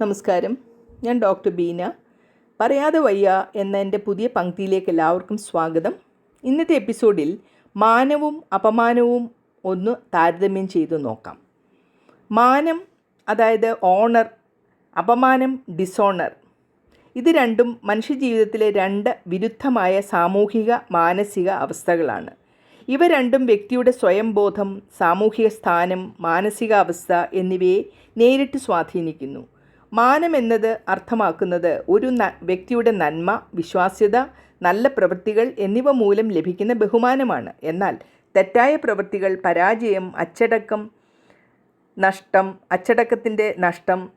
നമസ്കാരം. ഞാൻ ഡോക്ടർ ബീന. പറയാതെ വയ്യ എന്ന എന്റെ പുതിയ പങ്ക്തിയിലേക്ക് എല്ലാവർക്കും സ്വാഗതം. ഇന്നത്തെ എപ്പിസോഡിൽ മാനവും അപമാനവും ഒന്ന് താരതമ്യം ചെയ്ത് നോക്കാം. മാനം അതായത് ഓണർ അപമാനം ഡിസോണർ ഇത് രണ്ടും മനുഷ്യജീവിതത്തിലെ രണ്ട് വിരുദ്ധമായ സാമൂഹിക മാനസിക അവസ്ഥകളാണ്. ഇവ രണ്ടും വ്യക്തിയുടെ സ്വയംബോധം സാമൂഹിക സ്ഥാനം മാനസികാവസ്ഥ എന്നിവയെ നേരിട്ട് സ്വാധീനിക്കുന്നു. മാനം എന്നത് അർത്ഥമാക്കുന്നത് ഒരു വ്യക്തിയുടെ നന്മ വിശ്വാസ്യത നല്ല പ്രവൃത്തികൾ എന്നിവ മൂലം ലഭിക്കുന്ന ബഹുമാനമാണ്. എന്നാൽ തെറ്റായ പ്രവൃത്തികൾ പരാജയം അച്ചടക്കം നഷ്ടം അച്ചടക്കത്തിന്റെ നഷ്ടം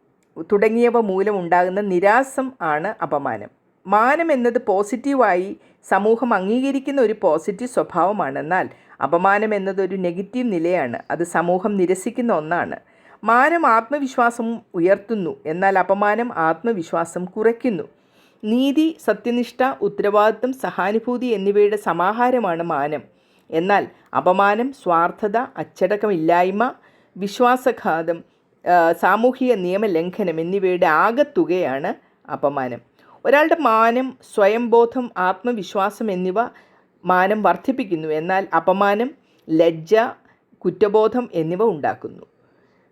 തുടങ്ങിയവ മൂലം ഉണ്ടാകുന്ന നിരാസം ആണ് അപമാനം. മാനം എന്നത് പോസിറ്റീവായി സമൂഹം അംഗീകരിക്കുന്ന ഒരു പോസിറ്റീവ് സ്വഭാവമാണ്. എന്നാൽ അപമാനം ഒരു നെഗറ്റീവ് നിലയാണ്. അത് സമൂഹം നിരസിക്കുന്ന ഒന്നാണ്. മാനം ആത്മവിശ്വാസം ഉയർത്തുന്നു. എന്നാൽ അപമാനം ആത്മവിശ്വാസം കുറയ്ക്കുന്നു. നീതി സത്യനിഷ്ഠ ഉത്തരവാദിത്വം സഹാനുഭൂതി എന്നിവയുടെ സമാഹാരമാണ് മാനം. എന്നാൽ അപമാനം സ്വാർത്ഥത അച്ചടക്കമില്ലായ്മ വിശ്വാസഘാതം സാമൂഹിക നിയമലംഘനം എന്നിവയുടെ ആകത്തുകയാണ് അപമാനം. ഒരാളുടെ മാനം സ്വയംബോധം ആത്മവിശ്വാസം എന്നിവ മാനം വർദ്ധിപ്പിക്കുന്നു. എന്നാൽ അപമാനം ലജ്ജ കുറ്റബോധം എന്നിവ ഉണ്ടാക്കുന്നു.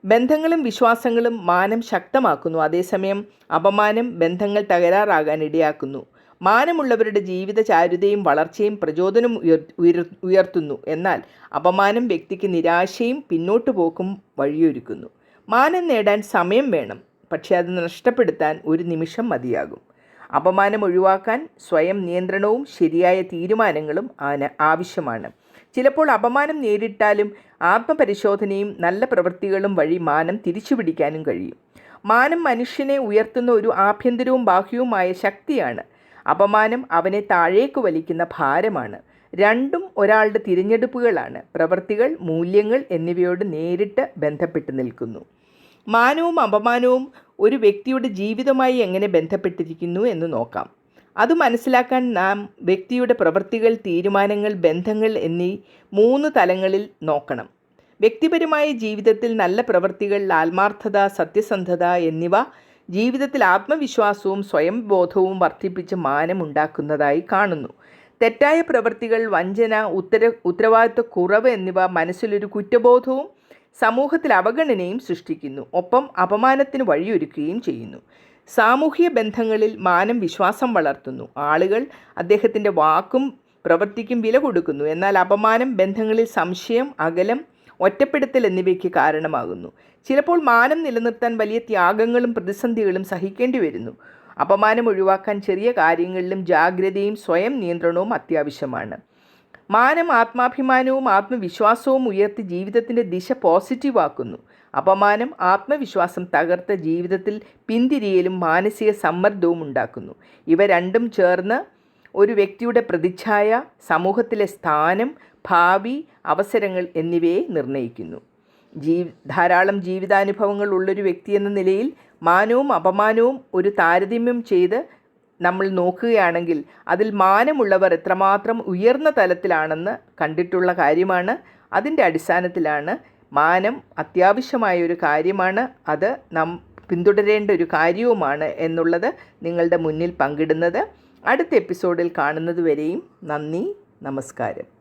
ബന്ധങ്ങളും വിശ്വാസങ്ങളും മാനം ശക്തമാക്കുന്നു. അതേസമയം അപമാനം ബന്ധങ്ങൾ തകരാറാകാൻ ഇടയാക്കുന്നു. മാനമുള്ളവരുടെ ജീവിത ചാരുതയും വളർച്ചയും പ്രചോദനം ഉയർ ഉയർ- ഉയർത്തുന്നു. എന്നാൽ അപമാനം വ്യക്തിക്ക് നിരാശയും പിന്നോട്ടു പോക്കും വഴിയൊരുക്കുന്നു. മാനം നേടാൻ സമയം വേണം പക്ഷേ അത് നഷ്ടപ്പെടുത്താൻ ഒരു നിമിഷം മതിയാകും. അപമാനം ഒഴിവാക്കാൻ സ്വയം നിയന്ത്രണവും ശരിയായ തീരുമാനങ്ങളും ആവശ്യമാണ്. ചിലപ്പോൾ അപമാനം നേരിട്ടാലും ആത്മപരിശോധനയും നല്ല പ്രവൃത്തികളും വഴി മാനം തിരിച്ചുപിടിക്കാനും കഴിയും. മാനം മനുഷ്യനെ ഉയർത്തുന്ന ഒരു ആഭ്യന്തരവും ബാഹ്യവുമായ ശക്തിയാണ്. അപമാനം അവനെ താഴേക്ക് വലിക്കുന്ന ഭാരമാണ്. രണ്ടും ഒരാളുടെ തിരഞ്ഞെടുപ്പുകളാണ്. പ്രവൃത്തികൾ മൂല്യങ്ങൾ എന്നിവയോട് നേരിട്ട് ബന്ധപ്പെട്ട് നിൽക്കുന്നു. മാനവും അപമാനവും ഒരു വ്യക്തിയുടെ ജീവിതമായി എങ്ങനെ ബന്ധപ്പെട്ടിരിക്കുന്നു എന്ന് നോക്കാം. അത് മനസ്സിലാക്കാൻ നാം വ്യക്തിയുടെ പ്രവൃത്തികൾ തീരുമാനങ്ങൾ ബന്ധങ്ങൾ എന്നീ മൂന്ന് തലങ്ങളിൽ നോക്കണം. വ്യക്തിപരമായ ജീവിതത്തിൽ നല്ല പ്രവൃത്തികൾ ആത്മാർത്ഥത സത്യസന്ധത എന്നിവ ജീവിതത്തിൽ ആത്മവിശ്വാസവും സ്വയം സ്വയംബോധവും വർദ്ധിപ്പിച്ച് മാനമുണ്ടാക്കുന്നതായി കാണുന്നു. തെറ്റായ പ്രവൃത്തികൾ വഞ്ചന ഉത്തര ഉത്തരവാദിത്വ കുറവ് എന്നിവ മനസ്സിലൊരു കുറ്റബോധവും സമൂഹത്തിൽ അവഗണനയും സൃഷ്ടിക്കുന്നു. ഒപ്പം അപമാനത്തിന് വഴിയൊരുക്കുകയും ചെയ്യുന്നു. സാമൂഹിക ബന്ധങ്ങളിൽ മാനം വിശ്വാസം വളർത്തുന്നു. ആളുകൾ അദ്ദേഹത്തിന്റെ വാക്കും പ്രവൃത്തിക്കും വില കൊടുക്കുന്നു. എന്നാൽ അപമാനം ബന്ധങ്ങളിൽ സംശയം അകലം ഒറ്റപ്പെടുത്തൽ എന്നിവയ്ക്ക് കാരണമാകുന്നു. ചിലപ്പോൾ മാനം നിലനിർത്താൻ വലിയ ത്യാഗങ്ങളും പ്രതിസന്ധികളും സഹിക്കേണ്ടി വരുന്നു. അപമാനം ഒഴിവാക്കാൻ ചെറിയ കാര്യങ്ങളിലും ജാഗ്രതയും സ്വയം നിയന്ത്രണവും അത്യാവശ്യമാണ്. മാനം ആത്മാഭിമാനവും ആത്മവിശ്വാസവും ഉയർത്തി ജീവിതത്തിന്റെ ദിശ പോസിറ്റീവാക്കുന്നു. അപമാനം ആത്മവിശ്വാസം തകർത്ത ജീവിതത്തിൽ പിന്തിരിയലും മാനസിക സമ്മർദ്ദവും ഉണ്ടാക്കുന്നു. ഇവ രണ്ടും ചേർന്ന് ഒരു വ്യക്തിയുടെ പ്രതിച്ഛായ സമൂഹത്തിലെ സ്ഥാനം ഭാവി അവസരങ്ങൾ എന്നിവയെ നിർണയിക്കുന്നു. ജീ ധാരാളം ജീവിതാനുഭവങ്ങൾ ഉള്ളൊരു വ്യക്തി എന്ന നിലയിൽ മാനവും അപമാനവും ഒരു താരതമ്യം ചെയ്ത് നമ്മൾ നോക്കുകയാണെങ്കിൽ അതിൽ മാനമുള്ളവർ എത്രമാത്രം ഉയർന്ന തലത്തിലാണെന്ന് കണ്ടിട്ടുള്ള കാര്യമാണ്. അതിന്റെ അടിസ്ഥാനത്തിലാണ് മാനം അത്യാവശ്യമായ ഒരു കാര്യമാണ്. അത് നാം പിന്തുടരേണ്ട ഒരു കാര്യവുമാണ് എന്നുള്ളത് നിങ്ങളുടെ മുന്നിൽ പങ്കിടുന്നത്. അടുത്ത എപ്പിസോഡിൽ കാണുന്നതുവരെയും നന്ദി നമസ്കാരം.